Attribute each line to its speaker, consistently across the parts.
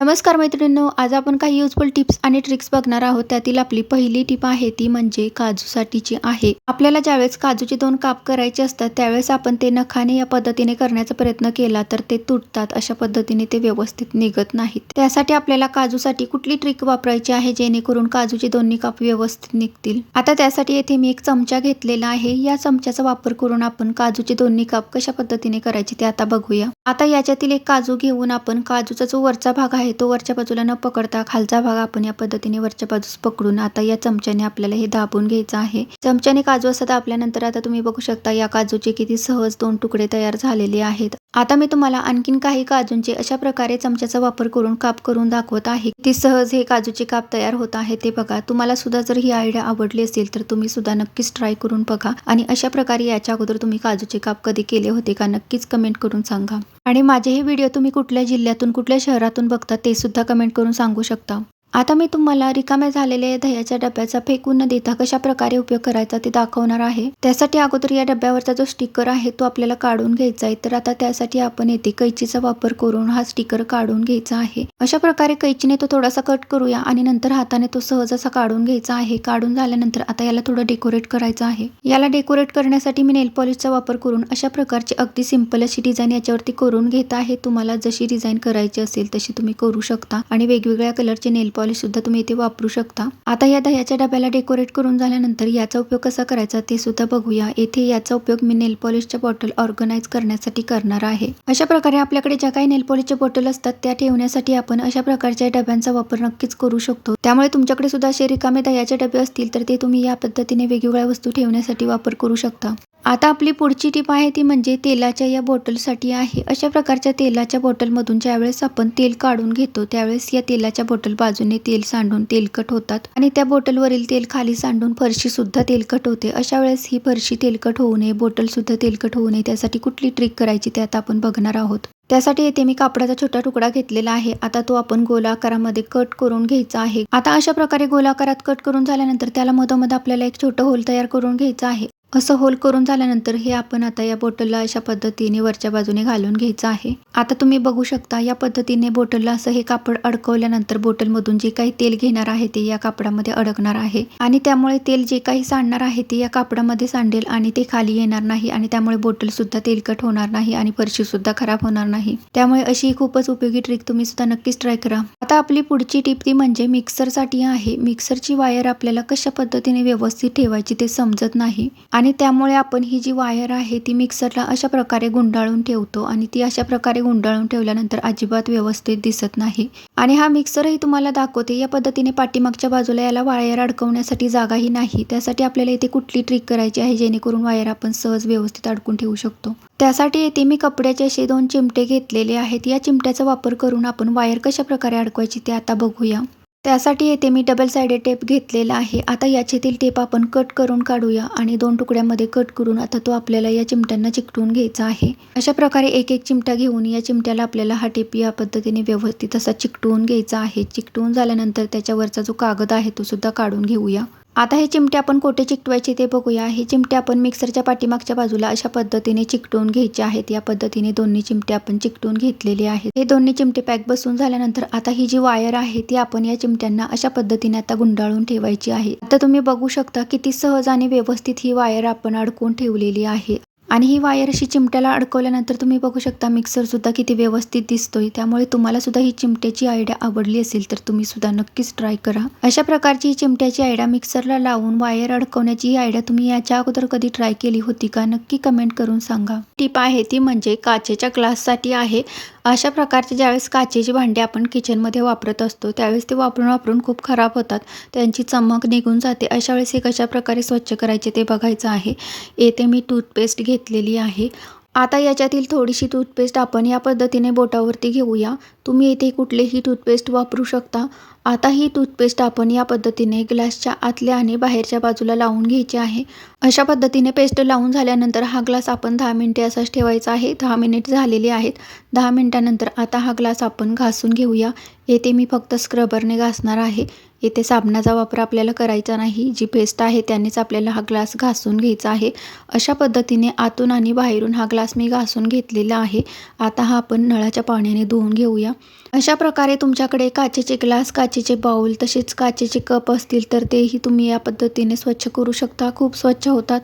Speaker 1: नमस्कार मैत्रिणींनो आज आपण काही युजफुल टिप्स आणि ट्रिक्स बघणार आहोत. त्यातील आपली पहिली टिप आहे ती म्हणजे काजूसाठीची आहे. आपल्याला ज्यावेळेस काजूचे दोन काप करायचे असतात त्यावेळेस आपण ते नखाने या पद्धतीने करण्याचा प्रयत्न केला तर ते तुटतात. अशा पद्धतीने ते व्यवस्थित निघत नाहीत. त्यासाठी आपल्याला काजूसाठी कुठली ट्रिक वापरायची आहे जेणेकरून काजूचे दोन्ही काप व्यवस्थित निघतील? आता त्यासाठी येथे मी एक चमचा घेतलेला आहे. या चमच्याचा वापर करून आपण काजूचे दोन्ही काप कशा पद्धतीने करायचे ते आता बघूया. आता याच्यातील एक काजू घेऊन आपण काजूचा जो वरचा भाग आहे तो वरच्या बाजूला न पकडता खालचा भाग आपण या पद्धतीने वरच्या बाजूस पकडून आता या चमच्याने आपल्याला हे दाबून घ्यायचं आहे. चमच्याने काजू असं दाबल्यानंतर आता तुम्ही बघू शकता या काजूचे किती सहज दोन तुकडे तयार झालेले आहेत. आता मी तुम्हाला आणखीन काही काजूंचे अशा प्रकारे चमच्याचा वापर करून काप करून दाखवत आहे. ती सहज हे काजूचे काप तयार होत आहे ते बघा. तुम्हाला सुद्धा जर ही आयडिया आवडली असेल तर तुम्ही सुद्धा नक्कीच ट्राय करून बघा. आणि अशा प्रकारे याच्या अगोदर तुम्ही काजूचे काप कधी केले होते का नक्कीच कमेंट करून सांगा. आणि माझे हे व्हिडिओ तुम्ही कुठल्या जिल्ह्यातून कुठल्या शहरातून बघता ते सुद्धा कमेंट करून सांगू शकता. आता मी तुम्हाला रिकाम्या झालेल्या दह्याच्या डब्याचा फेकून न देता कशा प्रकारे उपयोग करायचा ते दाखवणार आहे. त्यासाठी अगोदर या डब्यावरचा जो स्टिकर आहे तो आपल्याला काढून घ्यायचा आहे. तर आता त्यासाठी आपण येथे कैचीचा वापर करून हा स्टिकर काढून घ्यायचा आहे. अशा प्रकारे कैचीने तो थोडासा कट करूया आणि नंतर हाताने तो सहज असा काढून घ्यायचा आहे. काढून झाल्यानंतर आता याला थोडं डेकोरेट करायचं आहे. याला डेकोरेट करण्यासाठी मी नेल पॉलिशचा वापर करून अशा प्रकारची अगदी सिंपल अशी डिझाईन याच्यावरती करून घेत आहे. तुम्हाला जशी डिझाईन करायची असेल तशी तुम्ही करू शकता. आणि वेगवेगळ्या कलरचे नेल पॉलिश सुद्धा तुम्ही इथे वापरू शकता. आता या दह्याच्या डब्याला डेकोरेट करून झाल्यानंतर याचा उपयोग कसा करायचा ते सुद्धा बघूया. येथे याचा उपयोग मी नेल पॉलिशच्या बॉटल ऑर्गनाईज करण्यासाठी करणार आहे. अशा प्रकारे आपल्याकडे ज्या काही नेल पॉलिशच्या बॉटल असतात त्या ठेवण्यासाठी आपण अशा प्रकारच्या डब्यांचा वापर नक्कीच करू शकतो. त्यामुळे तुमच्याकडे सुद्धा असे रिकामे दह्याचे डबे असतील तर ते तुम्ही या पद्धतीने वेगवेगळ्या वस्तू ठेवण्यासाठी वापर करू शकता. आता आपली पुढची टीप आहे ती म्हणजे तेलाच्या या बॉटलसाठी आहे. अशा प्रकारच्या तेलाच्या बॉटलमधून ज्यावेळेस आपण तेल काढून घेतो त्यावेळेस या तेलाच्या बॉटल बाजूने तेल सांडून तेलकट होतात आणि त्या बॉटलवरील तेल खाली सांडून फरशी सुद्धा तेलकट होते. अशा वेळेस ही फरशी तेलकट होऊ नये बॉटल सुद्धा तेलकट होऊ नये. त्यासाठी कुठली ट्रिक करायची ते आता आपण बघणार आहोत. त्यासाठी येथे मी कापडाचा छोटा तुकडा घेतलेला आहे. आता तो आपण गोलाकारामध्ये कट करून घ्यायचा आहे. आता अशा प्रकारे गोलाकारात कट करून झाल्यानंतर त्याला मधोमध आपल्याला एक छोटं होल तयार करून घ्यायचं आहे. असं होल करून झाल्यानंतर हे आपण आता या बॉटलला अशा पद्धतीने वरच्या बाजूने घालून घ्यायचं आहे. आता तुम्ही बघू शकता या पद्धतीने बॉटलला असं हे कापड अडकवल्यानंतर बॉटलमधून जे काही तेल घेणार आहे ते या कापडामध्ये अडकणार आहे. आणि त्यामुळे तेल जे काही सांडणार आहे ते या कापडामध्ये सांडेल आणि ते खाली येणार नाही आणि त्यामुळे बॉटल सुद्धा तेलकट होणार नाही आणि फरशी सुद्धा खराब होणार नाही. त्यामुळे अशी खूपच उपयोगी ट्रिक तुम्ही सुद्धा नक्कीच ट्राय करा. आता आपली पुढची टिप ती म्हणजे मिक्सरसाठी आहे. मिक्सरची वायर आपल्याला कशा पद्धतीने व्यवस्थित ठेवायची ते समजत नाही. आणि त्यामुळे आपण ही जी वायर आहे ती मिक्सरला अशा प्रकारे गुंडाळून ठेवतो आणि ती अशा प्रकारे गुंडाळून ठेवल्यानंतर अजिबात व्यवस्थित दिसत नाही. आणि हा मिक्सरही तुम्हाला दाखवते या पद्धतीने पाठीमागच्या बाजूला याला वायर अडकवण्यासाठी जागाही नाही. त्यासाठी आपल्याला इथे कुठली ट्रिक करायची आहे जेणेकरून वायर आपण सहज व्यवस्थित अडकून ठेवू शकतो. त्यासाठी येथे मी कपड्याचे असे दोन चिमटे घेतलेले आहेत. या चिमट्याचा वापर करून आपण वायर कशा प्रकारे दाखवायची ते आता बघूया. त्यासाठी येथे मी डबल सायडेड टेप घेतलेला आहे. आता याच्यातील टेप आपण कट करून काढूया आणि दोन तुकड्यामध्ये कट करून आता तो आपल्याला या चिमट्यांना चिकटून घ्यायचा आहे. अशा प्रकारे एक एक चिमटा घेऊन या चिमट्याला आपल्याला हा टेप या पद्धतीने व्यवस्थित असा चिकटवून घ्यायचा आहे. चिकटवून झाल्यानंतर त्याच्यावरचा जो कागद आहे तो सुद्धा काढून घेऊया. आता हे चिमटे आपण कोठे चिकटवायचे ते बघूया. हे चिमटे आपण मिक्सरच्या पाठीमागच्या बाजूला अशा पद्धतीने चिकटवून घ्यायचे आहेत. या पद्धतीने दोन्ही चिमटे आपण चिकटून घेतलेले आहेत. हे दोन्ही चिमटे पॅक बसून झाल्यानंतर आता ही जी वायर आहे ती आपण या चिमट्यांना अशा पद्धतीने आता गुंडाळून ठेवायची आहे. आता तुम्ही बघू शकता किती सहज आणि व्यवस्थित ही वायर आपण अडकून ठेवलेली आहे. आणि ही वायर अशी चिमट्याला अडकवल्यानंतर तुम्ही बघू शकता मिक्सर सुद्धा किती व्यवस्थित दिसतोय. त्यामुळे तुम्हाला सुद्धा ही चिमट्याची आयडिया आवडली असेल तर तुम्ही सुद्धा नक्कीच ट्राय करा. अशा प्रकारची ही चिमट्याची आयडिया मिक्सरला लावून वायर अडकवण्याची ही आयडिया तुम्ही याच्या अगोदर कधी ट्राय केली होती का नक्की कमेंट करून सांगा. टीप आहे ती म्हणजे काचेच्या ग्लाससाठी आहे. अशा प्रकारचे ज्यावेळेस काचेची भांडी आपण किचनमध्ये वापरत असतो त्यावेळेस ते वापरून वापरून खूप खराब होतात. त्यांची चमक निघून जाते. अशा वेळेस हे कशा प्रकारे स्वच्छ करायचे ते बघायचं आहे. येथे मी टूथपेस्ट घेतलेली आहे. आता याच्यातील थोडीशी टूथपेस्ट आपण या पद्धतीने बोटावरती घेऊया. तुम्ही इथे कुठलेही टूथपेस्ट वापरू शकता. आता ही टूथपेस्ट आपण या पद्धतीने ग्लासच्या आतल्या आणि बाहेरच्या बाजूला लावून घ्यायची आहे. अशा पद्धतीने पेस्ट लावून झाल्यानंतर हा ग्लास आपण दहा मिनिटे असाच ठेवायचा आहे. दहा मिनिट झालेले आहेत. दहा मिनटानंतर आता हा ग्लास आपण घासून घेऊया. येथे मी फक्त स्क्रबरने घासणार आहे. इथे साबणाचा वापर आपल्याला करायचा नाही. जी पेस्ट आहे त्यानेच आपल्याला हा ग्लास घासून घ्यायचा आहे. अशा पद्धतीने आतून आणि बाहेरून हा ग्लास मी घासून घेतलेला आहे. आता हा आपण नळाच्या पाण्याने धुवून घेऊया. अशा प्रकारे तुमच्याकडे काचेचे ग्लास काचेचे बाउल तसेच काचेचे कप असतील तर तेही तुम्ही या पद्धतीने स्वच्छ करू शकता. खूप स्वच्छ होतात.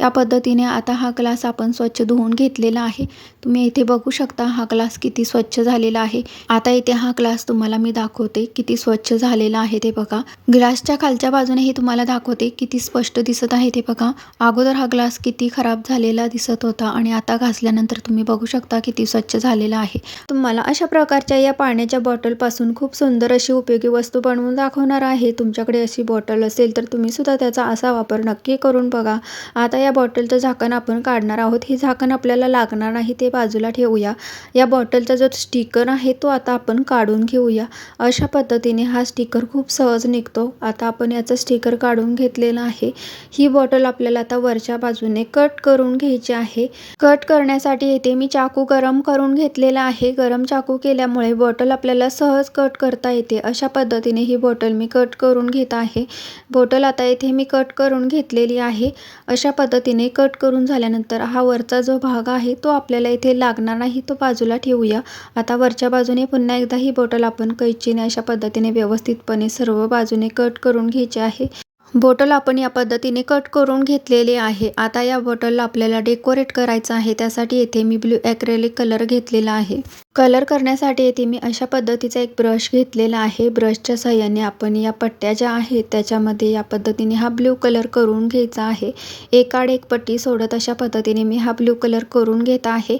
Speaker 1: या पद्धतीने आता हा ग्लास आपण स्वच्छ धुवून घेतलेला आहे. तुम्ही इथे बघू शकता हा ग्लास किती स्वच्छ झालेला आहे. आता इथे हा ग्लास तुम्हाला मी दाखवते किती स्वच्छ झालेला आहे ते बघा. ग्लासच्या खालच्या बाजूने हे तुम्हाला दाखवते किती स्पष्ट दिसत आहे ते बघा. अगोदर हा ग्लास किती खराब झालेला दिसत होता आणि आता घासल्यानंतर तुम्ही बघू शकता किती स्वच्छ झालेला आहे. तुम्हाला अशा प्रकारच्या या पाण्याच्या बॉटलपासून खूप सुंदर अशी उपयोगी वस्तू बनवून दाखवणार आहे. तुमच्याकडे अशी बॉटल असेल तर तुम्ही सुद्धा त्याचा असा वापर नक्की करून बघा. आता या बॉटलचं झाकण आपण काढणार आहोत. हे झाकण आपल्याला लागणार नाही ते बाजूला ठेवूया. या बॉटलचा जो स्टिकर आहे तो आता आपण काढून घेऊया. अशा पद्धतीने हा स्टिकर खूप सहज निघतो. आता आपण याचं स्टिकर काढून घेतलेला आहे. ही बॉटल आपल्याला आता वरच्या बाजूने कट करून घ्यायची आहे. कट करण्यासाठी येथे मी चाकू गरम करून घेतलेला आहे. गरम चाकू केल्यामुळे बॉटल बॉटल आपल्याला सहज कट करता येते. अशा पद्धतीने ही बॉटल मी कट करून घेत आहे. बॉटल आता येथे मी कट करून घेतलेली आहे. अशा पद्धतीने कट करून झाल्यानंतर हा वरचा जो भाग आहे तो आपल्याला इथे लागणार नाही तो बाजूला ठेवूया. आता वरच्या बाजूने पुन्हा एकदा ही बॉटल आपण कैचीने अशा पद्धतीने व्यवस्थितपणे सर्व बाजूने कट करून घ्यायची आहे. बॉटल आपण या पद्धतीने कट करून घेतलेली आहे. आता या बॉटलला आपल्याला डेकोरेट करायचं आहे. त्यासाठी येथे मी ब्ल्यू ॲक्रेलिक कलर घेतलेला आहे. कलर करण्यासाठी येथे मी अशा पद्धतीचा एक ब्रश घेतलेला आहे. ब्रशच्या सहाय्याने आपण या पट्ट्या ज्या आहेत त्याच्यामध्ये या पद्धतीने हा ब्ल्यू कलर करून घ्यायचा आहे. एकाड एक पट्टी सोडत अशा पद्धतीने मी हा ब्ल्यू कलर करून घेत आहे.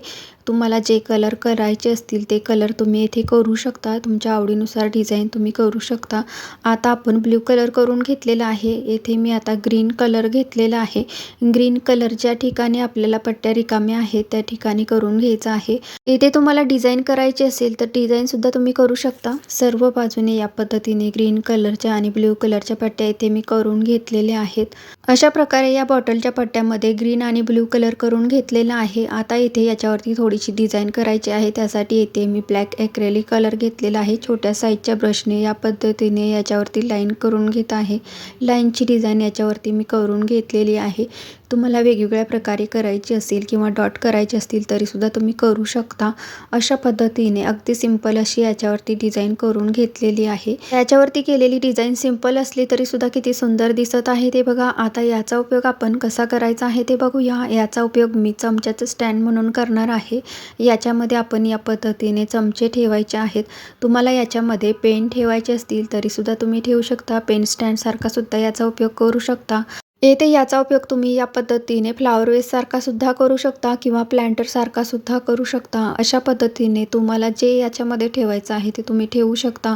Speaker 1: तुम्हाला जे कलर करायचे असतील ते कलर तुम्ही येथे करू शकता. तुमच्या आवडीनुसार डिझाईन तुम्ही करू शकता. आता आपण ब्ल्यू कलर करून घेतलेला आहे. येथे मी आता ग्रीन कलर घेतलेला आहे. ग्रीन कलर ज्या ठिकाणी आपल्याला पट्ट्या रिकाम्या आहेत त्या ठिकाणी करून घ्यायचा आहे. इथे तुम्हाला डिझाईन करायची असेल तर डिझाईनसुद्धा तुम्ही करू शकता. सर्व बाजूने या पद्धतीने ग्रीन कलरच्या आणि ब्ल्यू कलरच्या पट्ट्या इथे मी करून घेतलेल्या आहेत. अशा प्रकारे या बॉटलच्या पट्ट्यामध्ये ग्रीन आणि ब्ल्यू कलर करून घेतलेला आहे. आता इथे याच्यावरती थोडीशी डिझाईन करायची आहे. त्यासाठी इथे मी ब्लॅक ॲक्रेलिक कलर घेतलेला आहे. छोट्या साईजच्या ब्रशने या पद्धतीने याच्यावरती लाईन करून घेत आहे. लाईनची डिझाईन याच्यावरती मी करून घेतलेली आहे. तुम्हाला वेगवेगळ्या प्रकारे करायची असेल किंवा डॉट करायचे असतील तरीसुद्धा तुम्ही करू शकता. अशा पद्धतीने अगदी सिंपल अशी याच्यावरती डिझाईन करून घेतलेली आहे. याच्यावरती केलेली डिझाईन सिंपल असली तरीसुद्धा किती सुंदर दिसत आहे ते बघा. आता याचा उपयोग आपण कसा करायचा आहे ते बघूया. याचा उपयोग मी चमच्याचं स्टँड म्हणून करणार आहे. याच्यामध्ये आपण या पद्धतीने चमचे ठेवायचे आहेत. तुम्हाला याच्यामध्ये पेन ठेवायचे असतील तरीसुद्धा तुम्ही ठेवू शकता. पेन स्टँडसारखा सुद्धा याचा उपयोग करू शकता. येथे याचा उपयोग तुम्ही या पद्धतीने फ्लावर वेससारखा सुद्धा करू शकता किंवा प्लॅन्टरसारखा सुद्धा करू शकता. अशा पद्धतीने तुम्हाला जे याच्यामध्ये ठेवायचं आहे ते तुम्ही ठेवू शकता.